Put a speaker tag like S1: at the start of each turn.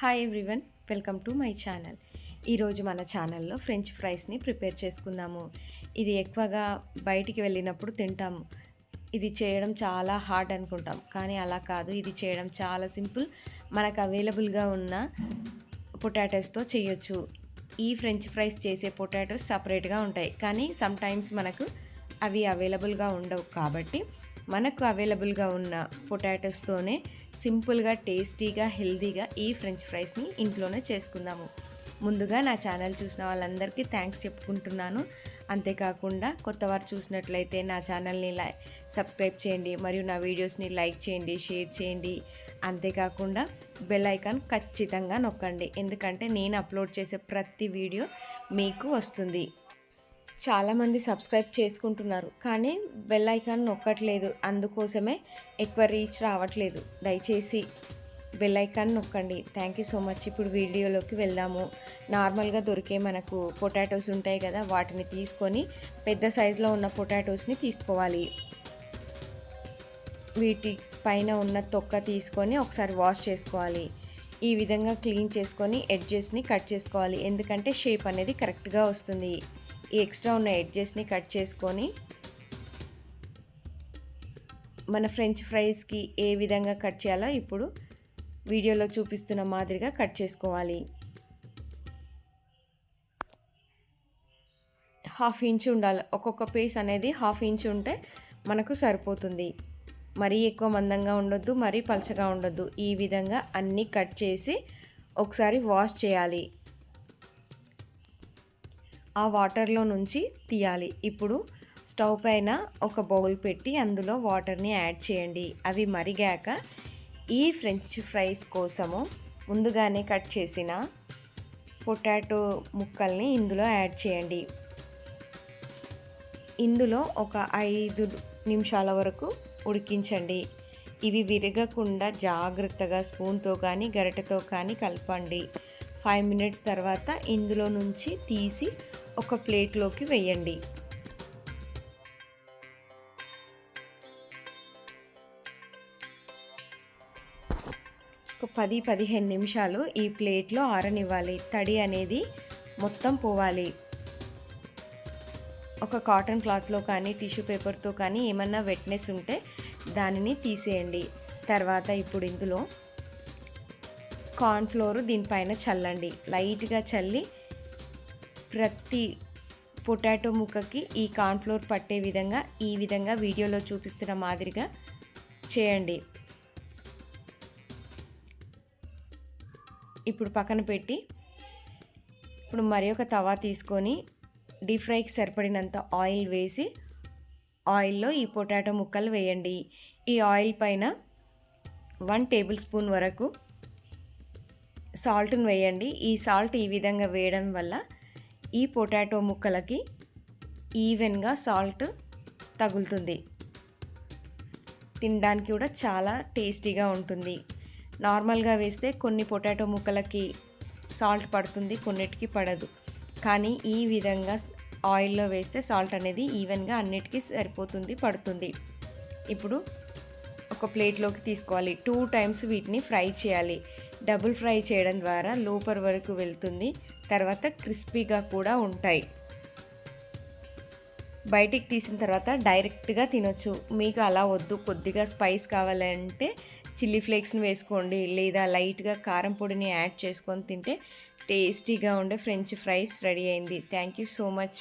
S1: Hi everyone welcome to my channel ఈరోజు మన ఛానల్లో ఫ్రెంచ్ ఫ్రైస్ని ప్రిపేర్ చేసుకుందాము. ఇది ఎక్కువగా బయటికి వెళ్ళినప్పుడు తింటాము. ఇది చేయడం చాలా హార్డ్ అనుకుంటాం కానీ అలా కాదు. ఇది చేయడం చాలా సింపుల్ మనకు అవైలబుల్గా ఉన్న పొటాటోస్తో చేయొచ్చు. ఈ ఫ్రెంచ్ ఫ్రైస్ చేసే పొటాటోస్ సపరేట్గా ఉంటాయి కానీ సమ్టైమ్స్ మనకు అవి అవైలబుల్గా ఉండవు కాబట్టి మనకు అవైలబుల్గా ఉన్న పొటాటోస్తోనే సింపుల్గా టేస్టీగా హెల్తీగా ఈ ఫ్రెంచ్ ఫ్రైస్ని ఇంట్లోనే చేసుకుందాము. ముందుగా నా ఛానల్ చూసిన వాళ్ళందరికీ థ్యాంక్స్ చెప్పుకుంటున్నాను. అంతేకాకుండా కొత్త వారు చూసినట్లయితే నా ఛానల్ని లై సబ్స్క్రైబ్ చేయండి మరియు నా వీడియోస్ని లైక్ చేయండి షేర్ చేయండి. అంతేకాకుండా బెల్ ఐకాన్ ఖచ్చితంగా నొక్కండి ఎందుకంటే నేను అప్లోడ్ చేసే ప్రతి వీడియో మీకు వస్తుంది. చాలామంది సబ్స్క్రైబ్ చేసుకుంటున్నారు. కానీ బెల్ ఐకాన్ నొక్కట్లేదు. అందుకోసమే ఎక్కువ రీచ్ రావట్లేదు. దయచేసి బెల్ ఐకాన్ నొక్కండి. Thank you so much. ఇప్పుడు వీడియోలోకి వెళ్దాము. నార్మల్గా దొరికే మనకు పొటాటోస్ ఉంటాయి కదా వాటిని తీసుకొని పెద్ద సైజులో ఉన్న పొటాటోస్ని తీసుకోవాలి. వీటి పైన ఉన్న తొక్క తీసుకొని ఒకసారి వాష్ చేసుకోవాలి. ఈ విధంగా క్లీన్ చేసుకొని ఎడ్జెస్ని కట్ చేసుకోవాలి. ఎందుకంటే షేప్ అనేది కరెక్ట్గా వస్తుంది. ఈ ఎక్స్ట్రా ఉన్న ఎడ్జెస్ని కట్ చేసుకొని మన ఫ్రెంచ్ ఫ్రైస్కి ఏ విధంగా కట్ చేయాలో ఇప్పుడు వీడియోలో చూపిస్తున్న మాదిరిగా కట్ చేసుకోవాలి. హాఫ్ ఇంచ్ ఉండాలి. ఒక్కొక్క పీస్ అనేది హాఫ్ ఇంచ్ ఉంటే మనకు సరిపోతుంది. మరీ ఎక్కువ మందంగా ఉండొద్దు మరీ పలచగా ఉండొద్దు. ఈ విధంగా అన్నీ కట్ చేసి ఒకసారి వాష్ చేయాలి. ఆ వాటర్లో నుంచి తీయాలి. ఇప్పుడు స్టవ్ పైన ఒక బౌల్ పెట్టి అందులో వాటర్ని యాడ్ చేయండి. అవి మరిగాక ఈ ఫ్రెంచ్ ఫ్రైస్ కోసము ముందుగానే కట్ చేసిన పొటాటో ముక్కల్ని ఇందులో యాడ్ చేయండి. ఇందులో ఒక ఐదు నిమిషాల వరకు ఉడికించండి. ఇవి విరగకుండా జాగ్రత్తగా స్పూన్తో కానీ గరిటెతో కానీ కలపండి. ఫైవ్ మినిట్స్ తర్వాత ఇందులో నుంచి తీసి ఒక ప్లేట్లోకి వేయండి. ఒక పది పదిహేను నిమిషాలు ఈ ప్లేట్లో ఆరనివ్వాలి. తడి అనేది మొత్తం పోవాలి. ఒక కాటన్ క్లాత్లో కానీ టిష్యూ పేపర్తో కానీ ఏమన్నా వెట్నెస్ ఉంటే దానిని తీసేయండి. తర్వాత ఇప్పుడు ఇందులో కార్న్ఫ్లోర్ దీనిపైన చల్లండి. లైట్గా చల్లి ప్రతి పొటాటో ముక్కకి ఈ కార్న్ఫ్లోర్ పట్టే విధంగా ఈ విధంగా వీడియోలో చూపిస్తున్న మాదిరిగా చేయండి. ఇప్పుడు పక్కన పెట్టి ఇప్పుడు మరి ఒక తవా తీసుకొని డీప్ ఫ్రైకి సరిపడినంత ఆయిల్ వేసి ఆయిల్లో ఈ పొటాటో ముక్కలు వేయండి. ఈ ఆయిల్ పైన వన్ టేబుల్ స్పూన్ వరకు సాల్ట్ని వేయండి. ఈ సాల్ట్ ఈ విధంగా వేయడం వల్ల ఈ పొటాటో ముక్కలకి ఈవెన్గా సాల్ట్ తగులుతుంది. తినడానికి కూడా చాలా టేస్టీగా ఉంటుంది. నార్మల్గా వేస్తే కొన్ని పొటాటో ముక్కలకి సాల్ట్ పడుతుంది కొన్నిటికి పడదు. కానీ ఈ విధంగా ఆయిల్లో వేస్తే సాల్ట్ అనేది ఈవెన్గా అన్నిటికీ సరిపోతుంది పడుతుంది. ఇప్పుడు ఒక ప్లేట్లోకి తీసుకోవాలి. టూ టైమ్స్ వీటిని ఫ్రై చేయాలి. డబుల్ ఫ్రై చేయడం ద్వారా లోపర్ వరకు వెళ్తుంది. తర్వాత క్రిస్పీగా కూడా ఉంటాయి. బయటికి తీసిన తర్వాత డైరెక్ట్గా తినొచ్చు. మీకు అలా వద్దు. కొద్దిగా స్పైస్ కావాలంటే చిల్లీ ఫ్లేక్స్ని వేసుకోండి. లేదా లైట్గా కారం పొడిని యాడ్ చేసుకొని తింటే టేస్టీగా ఉండే ఫ్రెంచ్ ఫ్రైస్ రెడీ అయింది. Thank you so much.